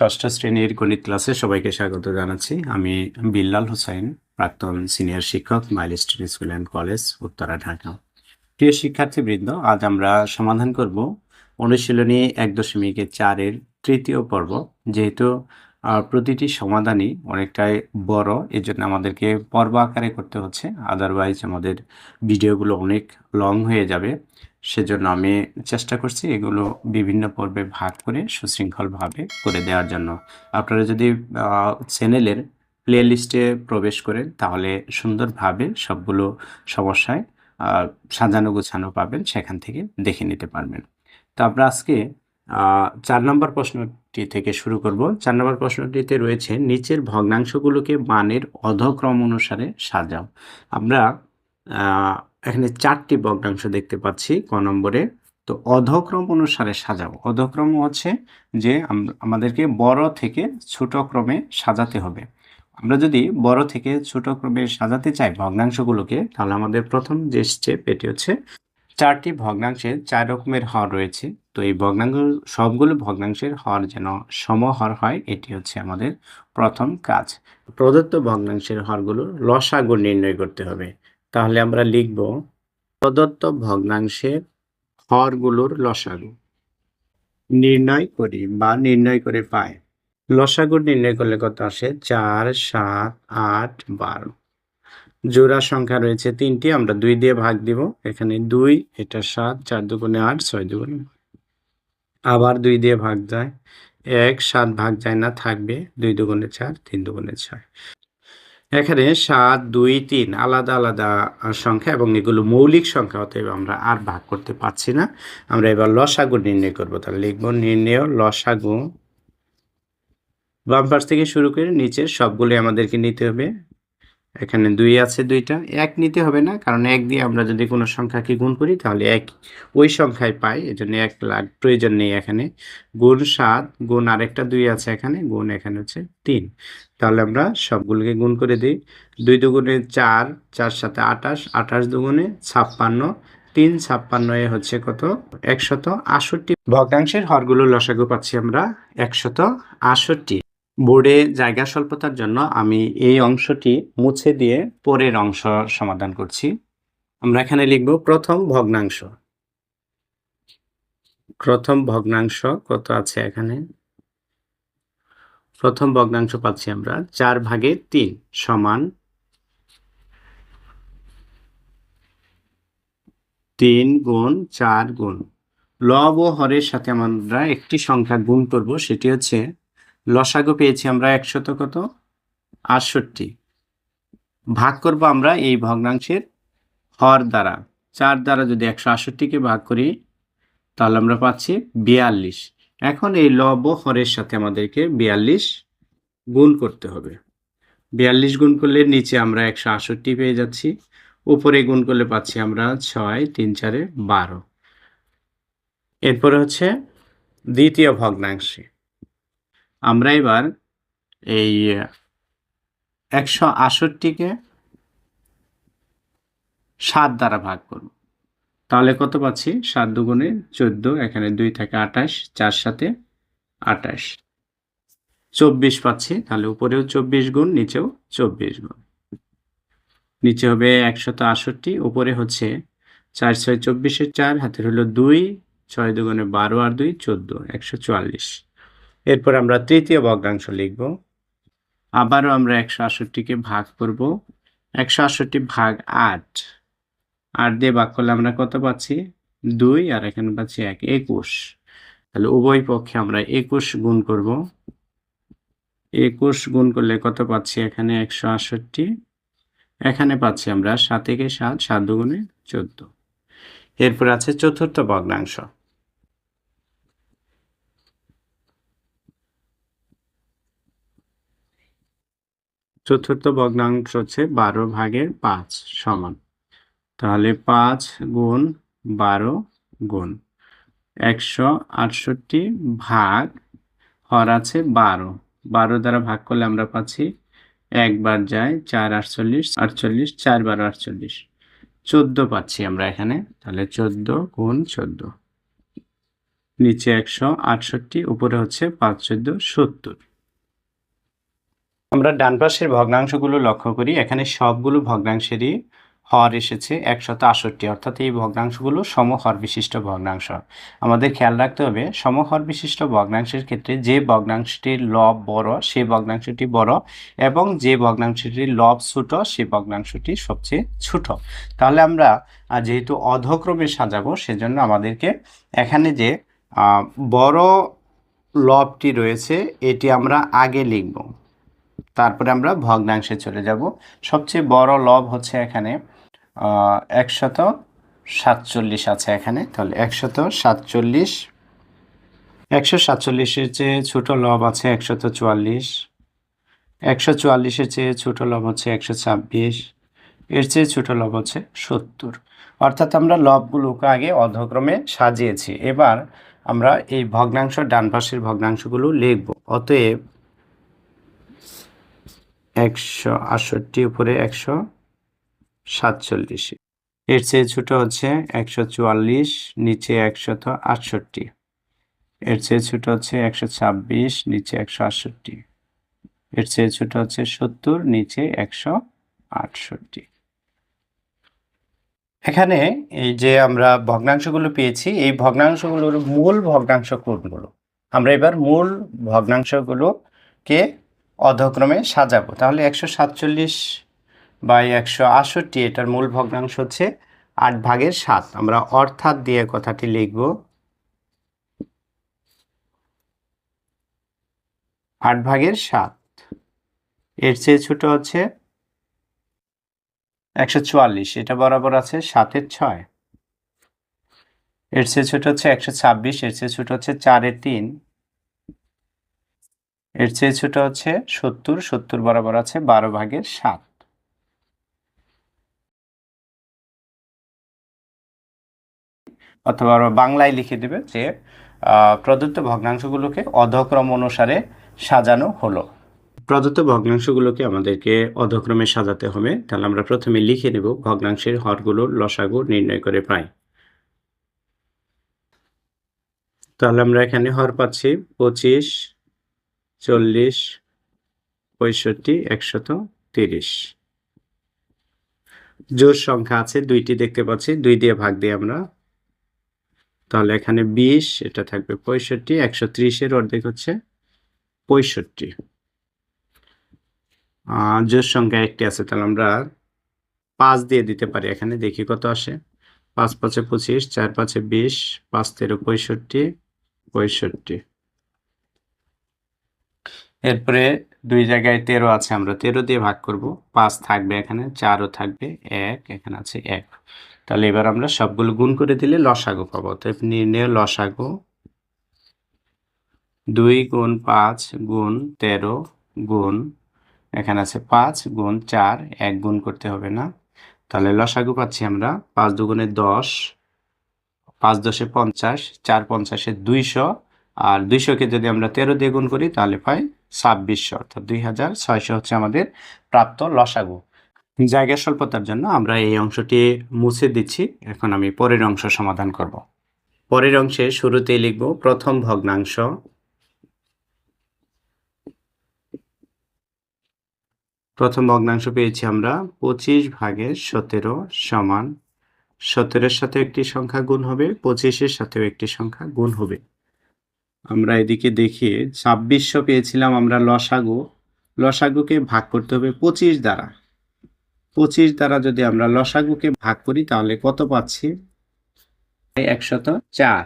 ষষ্ঠ শ্রেণির গণিত ক্লাসে সবাইকে স্বাগত জানাচ্ছি। আমি বিল্লাল হুসাইন, প্রাক্তন সিনিয়র শিক্ষক, Milestone school and college, Uttara, Dhaka. প্রিয় শিক্ষার্থীবৃন্দ, আজ আমরা সমাধান করব অনুশীলনী এক দশমিক চারের তৃতীয় পর্ব। যেহেতু প্রতিটি সমাধানই অনেকটাই বড়। এজন্য আমাদেরকে পর্ব আকারে করতে হচ্ছে। আদারওয়াইজ আমাদের ভিডিওগুলো অনেক লং হয়ে যাবে। সেজন্য আমি চেষ্টা করছি এগুলো বিভিন্ন পর্বে ভাগ করে সুশৃঙ্খলভাবে করে দেওয়ার জন্য। আপনারা যদি চ্যানেলের প্লে লিস্টে প্রবেশ করেন, তাহলে সুন্দরভাবে সবগুলো সমস্যায় সাজানো গোছানো পাবেন। সেখান থেকে দেখে নিতে পারবেন। তো আমরা আজকে চার নম্বর প্রশ্নটি থেকে শুরু করব। চার নম্বর প্রশ্নটিতে রয়েছে, নিচের ভগ্নাংশগুলোকে মানের অধক্রম অনুসারে সাজাও। আমরা এখানে চারটি ভগ্নাংশ দেখতে পাচ্ছি ক নম্বরে। তো অধক্রম অনুসারে সাজাও। অধক্রম হচ্ছে যে আমাদেরকে বড় থেকে ছোট ক্রমে সাজাতে হবে। আমরা যদি বড় থেকে ছোট ক্রমে সাজাতে চাই ভগ্নাংশগুলোকে, তাহলে আমাদের প্রথম যে স্টেপ, এটি হচ্ছে চারটি ভগ্নাংশের চার রকমের হর রয়েছে। তো এই ভগ্নাংশ সবগুলো ভগ্নাংশের হর যেন সমহর হয়, এটি হচ্ছে আমাদের প্রথম কাজ। প্রদত্ত ভগ্নাংশের হরগুলো লসাগু নির্ণয় করতে হবে। তাহলে আমরা লিখব প্রদত্ত ভগ্নাংশের হরগুলোর লসাগু নির্ণয় করি বা নির্ণয় করে পাই। লসাগু নির্ণয় করলে কত আসে? চার, সাত, আট, বারো। জোড়া সংখ্যা রয়েছে তিনটি, আমরা দুই দিয়ে ভাগ দিব। এখানে দুই, এটা সাত, চার দুগুণে আট, ছয় দুগুণে। আবার দুই দিয়ে ভাগ যায়। এক, সাত ভাগ যায় না, থাকবে দুই দুগুণে চার, তিন দুগুণে ছয়। এখানে সাত, দুই, তিন আলাদা আলাদা সংখ্যা এবং এগুলো মৌলিক সংখ্যা, অতএব আমরা আর ভাগ করতে পারছি না। আমরা এবার লসাগু নির্ণয় করব। তাহলে লিখব নির্ণয়, লসাগু। বাম পাশ থেকে শুরু করে নিচের সবগুলো আমাদেরকে নিতে হবে। এখানে দুই আছে দুইটা। এক নিতে হবে না, কারণ এক দিয়ে আমরা যদি কোনো সংখ্যাকে গুণ করি, তাহলে এক ওই সংখ্যায় পাই, এজন্য এক লাখ প্রয়োজন নেই এখানে। গুণ সাত, গুণ আরেকটা দুই আছে এখানে, গুণ এখানে হচ্ছে তিন। তাহলে আমরা সবগুলোকে গুণ করে দিই। দুই দুগুণে চার চার সাথে আটাশ আটাশ দুগুণে ছাপ্পান্ন, তিন ছাপ্পান্ন এ হচ্ছে কত? একশত আষট্টি। ভগ্নাংশের হরগুলো লসাগু পাচ্ছি আমরা একশত আষট্টি। বোর্ডে জায়গা স্বল্পতার জন্য আমি এই অংশটি মুছে দিয়ে পরের অংশ সমাধান করছি। আমরা এখানে লিখব প্রথম ভগ্নাংশ। প্রথম ভগ্নাংশ কত আছে এখানে? প্রথম ভগ্নাংশ পাচ্ছি আমরা চার ভাগে তিন সমান তিন গুণ চার গুণ। লব ও হরের সাথে আমরা একটি সংখ্যা গুণ করব, সেটি হচ্ছে লসাগু পেয়েছি আমরা একশত কত? আটষট্টি। ভাগ করব আমরা এই ভগ্নাংশের হর দ্বারা। চার দ্বারা যদি একশো আটষট্টিকে ভাগ করি, তাহলে আমরা পাচ্ছি বিয়াল্লিশ। এখন এই লব হরের সাথে আমাদেরকে বিয়াল্লিশ গুণ করতে হবে। বিয়াল্লিশ গুণ করলে নিচে আমরা একশো আটষট্টি পেয়ে যাচ্ছি। উপরে গুণ করলে পাচ্ছি আমরা ছয় তিন চারে বারো। এরপরে হচ্ছে দ্বিতীয় ভগ্নাংশে। আমরা এবার এই একশো আষট্টিকে সাত দ্বারা ভাগ করব। তাহলে কত পাচ্ছি? সাত দুগুণে চোদ্দ, এখানে দুই থেকে আঠাশ, চার সাথে আঠাশ। চব্বিশ পাচ্ছি, তাহলে উপরেও চব্বিশ গুণ, নিচেও চব্বিশ গুণ। নিচে হবে একশত আষট্টি উপরে হচ্ছে চার ছয় চব্বিশের চার, হাতের হলো দুই, ছয় দুগুণে বারো আর দুই, চোদ্দ, একশো চুয়াল্লিশ। এরপর আমরা তৃতীয় ভগ্নাংশ লিখব। আবারও আমরা একশো আষট্টিকে ভাগ করব। একশো আষট্টি ভাগ আট। আট দিয়ে ভাগ করলে আমরা কত পাচ্ছি? দুই, আর এখানে পাচ্ছি এক, একুশ। তাহলে উভয় পক্ষে আমরা একুশ গুণ করব। একুশ গুণ করলে কত পাচ্ছি? এখানে একশো আষট্টি এখানে পাচ্ছি আমরা সাত থেকে সাত সাত দুগুণে চোদ্দ। এরপর আছে চতুর্থ ভগ্নাংশ। চতুর্থ ভগ্নাংশ হচ্ছে বারো ভাগের পাঁচ সমান। তাহলে পাঁচ গুণ বারো গুণ একশো আটষট্টি ভাগ হর আছে বারো। বারো দ্বারা ভাগ করলে আমরা পাচ্ছি একবার যায় চার আটচল্লিশ আটচল্লিশ, চার বারো আটচল্লিশ। চোদ্দ পাচ্ছি আমরা এখানে, তাহলে চোদ্দ গুণ চোদ্দ। নিচে একশো আটষট্টি, উপরে হচ্ছে পাঁচ চোদ্দ সত্তর। আমরা ডান পাশের ভগ্নাংশগুলো লক্ষ্য করি, এখানে সবগুলো ভগ্নাংশেরই হর এসেছে, একশত আষট্টি অর্থাৎ এই ভগ্নাংশগুলো সমহর বিশিষ্ট ভগ্নাংশ। আমাদের খেয়াল রাখতে হবে, সমহর বিশিষ্ট ভগ্নাংশের ক্ষেত্রে যে ভগ্নাংশটির লব বড় সেই ভগ্নাংশটি বড় এবং যে ভগ্নাংশটির লব ছোট সেই ভগ্নাংশটি সবচেয়ে ছোট। তাহলে আমরা যেহেতু অধক্রমে সাজাবো, সেজন্য আমাদেরকে এখানে যে বড় লবটি রয়েছে, এটি আমরা আগে লিখব। তারপরে আমরা ভগ্নাংশে চলে যাব। সবচেয়ে বড় লব হচ্ছে এখানে একশত সাতচল্লিশ আছে এখানে। তাহলে একশত সাতচল্লিশ একশো সাতচল্লিশের চেয়ে ছোটো লব আছে একশত চুয়াল্লিশ একশো চুয়াল্লিশের চেয়ে ছোটো লব হচ্ছে একশো ছাব্বিশ, এর চেয়ে ছোটো লব হচ্ছে সত্তর। অর্থাৎ আমরা লবগুলোকে আগে অধক্রমে সাজিয়েছি। এবার আমরা এই ভগ্নাংশ, ডান পাশের ভগ্নাংশগুলো লিখব। অতএব একশো আটষট্টি, উপরে একশো সাতচল্লিশ। এর চেয়ে ছোট হচ্ছে একশো চুয়াল্লিশ, নিচে একশত আটষট্টি। এর চেয়ে ছোট হচ্ছে একশো ছাব্বিশ, নিচে একশো আটষট্টি। এর চেয়ে ছোট হচ্ছে সত্তর, নিচে একশো আটষট্টি। এখানে এই যে আমরা ভগ্নাংশগুলো পেয়েছি, এই ভগ্নাংশগুলোর মূল ভগ্নাংশ কোনগুলো? আমরা এবার মূল ভগ্নাংশগুলোকে অধক্রমে সাজাবো। তাহলে একশো সাতচল্লিশ বাই একশো আটষট্টি, এটার মূল ভগ্নাংশ হচ্ছে আট ভাগের সাত। আমরা অর্থাৎ দিয়ে কথাটি লিখব, আট ভাগের সাত। এর চেয়ে ছোট হচ্ছে একশো চুয়াল্লিশ, এটা বরাবর আছে সাতের ছয়। এর চেয়ে ছোট হচ্ছে একশো ছাব্বিশ, এর চেয়ে ছোট হচ্ছে চারের তিন। এর চেয়ে ছোট হচ্ছে সত্তর সত্তর বরাবর আছে বারো ভাগের সাত। অথবা বাংলায় লিখে দেবে যে প্রদত্ত ভগ্নাংশগুলোকে অধক্রম অনুসারে সাজানো হলো। প্রদত্ত ভগ্নাংশগুলোকে আমাদেরকে অধক্রমে সাজাতে হবে। তাহলে আমরা প্রথমে লিখে নেব ভগ্নাংশের হরগুলোর লসাগু নির্ণয় করে পাই তাহলে আমরা এখানে হর পাচ্ছি পঁচিশ চল্লিশ, পঁয়ষট্টি, একশত তিরিশ। জোর সংখ্যা আছে, দুইটি দেখতে পাচ্ছি, দুই দিয়ে ভাগ দিই আমরা। তাহলে এখানে বিশ, এটা থাকবে পঁয়ষট্টি, একশো ত্রিশের অর্ধেক হচ্ছে পঁয়ষট্টি। জোর সংখ্যা একটি আছে, তাহলে আমরা পাঁচ দিয়ে দিতে পারি, এখানে দেখি কত আসে। পাঁচ পাঁচে পঁচিশ, চার পাঁচে বিশ, পাঁচ তেরো পঁয়ষট্টি পঁয়ষট্টি। এরপরে দুই জায়গায় তেরো আছে আমরা। তেরো দিয়ে ভাগ করব। পাঁচ থাকবে এখানে, চারও থাকবে, এক, এখানে আছে এক। তাহলে এবার আমরা সবগুলো গুণ করে দিলে লসাগু পাবো। তো নির্ণয় লসাগু দুই গুণ পাঁচ গুণ তেরো গুণ, এখানে আছে পাঁচ গুণ চার, এক গুণ করতে হবে না। তাহলে লসাগু পাচ্ছি আমরা পাঁচ দুগুণে দশ, পাঁচ দশে পঞ্চাশ, চার পঞ্চাশে দুইশো, আর দুইশোকে যদি আমরা তেরো দিয়ে গুণ করি তাহলে পাই ছাব্বিশশো অর্থাৎ দুই হাজার ছয়শো হচ্ছে আমাদের প্রাপ্ত লসাগু। জায়গা স্বল্পতার জন্য আমরা এই অংশটি মুছে দিচ্ছি। এখন আমি পরের অংশ সমাধান করব। পরের অংশে শুরুতেই লিখব প্রথম ভগ্নাংশ। প্রথম ভগ্নাংশ পেয়েছি আমরা পঁচিশ ভাগের সতেরো সমান সতেরোর সাথে একটি সংখ্যা গুণ হবে, পঁচিশের সাথেও একটি সংখ্যা গুণ হবে। আমরা এদিকে দেখি ছাব্বিশশো পেয়েছিলাম আমরা লসাগু। লসাগুকে ভাগ করতে হবে পঁচিশ দ্বারা। পঁচিশ দ্বারা যদি আমরা লসাগুকে ভাগ করি তাহলে কত পাচ্ছি? একশত চার।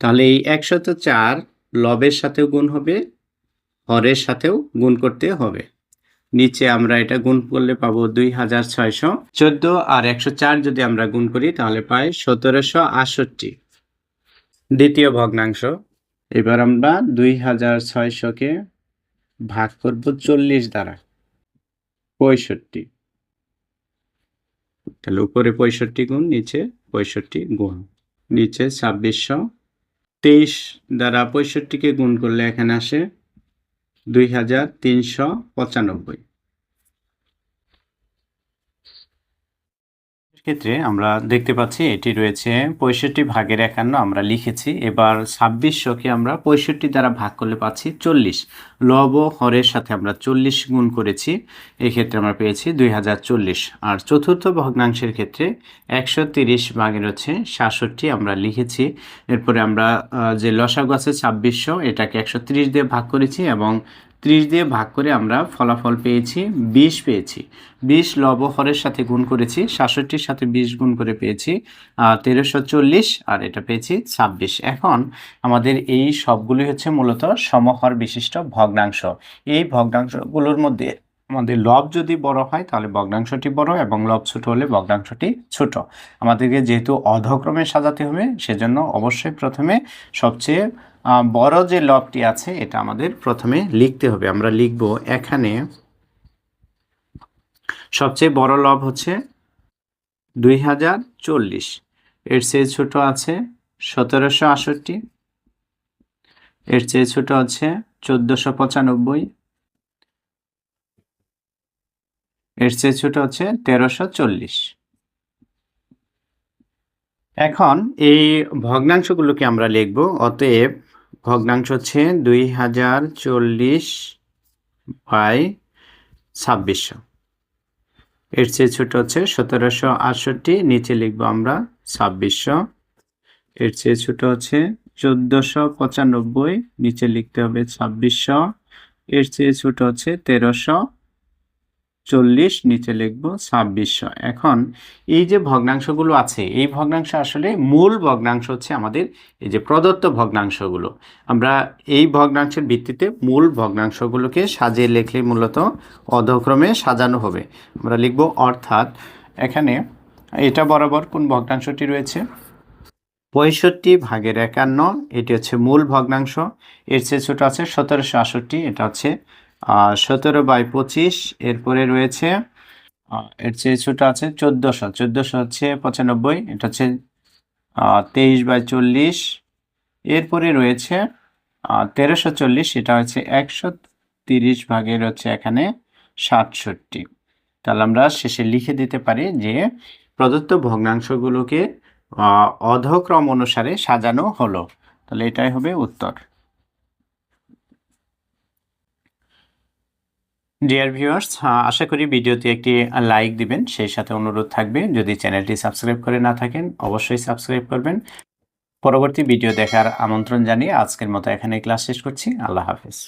তাহলে এই একশত চার লবের সাথেও গুণ হবে হরের সাথেও গুণ করতে হবে। নিচে আমরা এটা গুণ করলে পাবো দুই হাজার ছয়শো চোদ্দ আর একশো চার যদি আমরা গুণ করি তাহলে পাই সতেরোশো আটষট্টি। দ্বিতীয় ভগ্নাংশ। এবার আমরা দুই হাজার ছয়শকে ভাগ করব চল্লিশ দ্বারা, পঁয়ষট্টি। তাহলে উপরে পঁয়ষট্টি গুণ, নিচে পঁয়ষট্টি গুণ, নিচে ছাব্বিশশো। তেইশ দ্বারা পঁয়ষট্টিকে গুণ করলে এখানে আসে দুই হাজার তিনশো পঁচানব্বই। ক্ষেত্রে আমরা দেখতে পাচ্ছি এটি রয়েছে পঁয়ষট্টি ভাগের একান্ন আমরা লিখেছি। এবার ছাব্বিশশোকে আমরা পঁয়ষট্টি দ্বারা ভাগ করলে পাচ্ছি চল্লিশ। লব হরের সাথে আমরা চল্লিশ গুণ করেছি, এক্ষেত্রে আমরা পেয়েছি দুই হাজার চল্লিশ। আর চতুর্থ ভগ্নাংশের ক্ষেত্রে একশো তিরিশ ভাগের হচ্ছে সাতষট্টি আমরা লিখেছি। এরপরে আমরা যে লসাগু আছে ছাব্বিশশো, এটাকে একশো দিয়ে ভাগ করেছি এবং ত্রিশ দিয়ে ভাগ করে আমরা ফলাফল পেয়েছি, বিশ পেয়েছি। বিশ লব হরের সাথে গুণ করেছি, সাতষট্টির সাথে বিশ গুণ করে পেয়েছি তেরোশো চল্লিশ, আর এটা পেয়েছি ছাব্বিশ। এখন আমাদের এই সবগুলি হচ্ছে মূলত সমহর বিশিষ্ট ভগ্নাংশ। এই ভগ্নাংশগুলোর মধ্যে আমাদের লব যদি বড় হয়, তাহলে ভগ্নাংশটি বড় এবং লব ছোট হলে ভগ্নাংশটি ছোট। আমাদেরকে যেহেতু অধক্রমে সাজাতে হবে, সেজন্য অবশ্যই প্রথমে সবচেয়ে বড় যে লবটি আছে, এটা আমাদের প্রথমে লিখতে হবে। আমরা লিখব এখানে, সবচেয়ে বড় লব হচ্ছে দুই হাজার চল্লিশ। এর চেয়ে ছোট আছে সতেরোশো আষট্টি এর চেয়ে ছোট আছে চোদ্দশো পঁচানব্বই। এর চেয়ে ছোট হচ্ছে তেরোশো চল্লিশ। এখন এই ভগ্নাংশগুলোকে আমরা লিখব, অতএব ভগ্নাংশ হচ্ছে দুই হাজার চল্লিশ বাই ছাব্বিশশো। এর চেয়ে ছোট হচ্ছে সতেরোশো আটষট্টি, নিচে লিখব আমরা ছাব্বিশশো। এর চেয়ে ছোট হচ্ছে চোদ্দশো পঁচানব্বই, নিচে লিখতে হবে ছাব্বিশশো। এর চেয়ে ছোট হচ্ছে তেরোশো। চল্লিশ, নিচে লিখব ছাব্বিশশো। এখন এই যে ভগ্নাংশগুলো আছে, এই ভগ্নাংশ আসলে মূল ভগ্নাংশ হচ্ছে আমাদের এই যে প্রদত্ত ভগ্নাংশগুলো। আমরা এই ভগ্নাংশের ভিত্তিতে মূল ভগ্নাংশগুলোকে সাজিয়ে লিখলে মূলত অধক্রমে সাজানো হবে। আমরা লিখব অর্থাৎ এখানে এটা বরাবর কোন ভগ্নাংশটি রয়েছে? পঁয়ষট্টি ভাগের একান্ন, এটি হচ্ছে মূল ভগ্নাংশ। এর চেয়ে ছোটো আছে সতেরোশো আষট্টি এটা হচ্ছে সতেরো বাই পঁচিশ, এরপরে রয়েছে এর চেয়ে ছোট আছে চোদ্দোশো। চোদ্দোশো হচ্ছে পঁচানব্বই, এটা হচ্ছে তেইশ বাই চল্লিশ। এরপরে রয়েছে তেরোশো চল্লিশ, এটা হচ্ছে একশো তিরিশ ভাগের হচ্ছে এখানে সাতষট্টি। তাহলে আমরা শেষে লিখে দিতে পারি যে প্রদত্ত ভগ্নাংশগুলোকে অধক্রম অনুসারে সাজানো হলো। তাহলে এটাই হবে উত্তর। ডিয়ার ভিউয়ার্স আশা করি ভিডিওতে একটি লাইক দিবেন, সেই সাথে অনুরোধ থাকবে, যদি চ্যানেলটি সাবস্ক্রাইব করে না থাকেন, অবশ্যই সাবস্ক্রাইব করবেন। পরবর্তী ভিডিও দেখার আমন্ত্রণ জানিয়ে আজকের মতো এখানে ক্লাস শেষ করছি, আল্লাহ হাফেজ।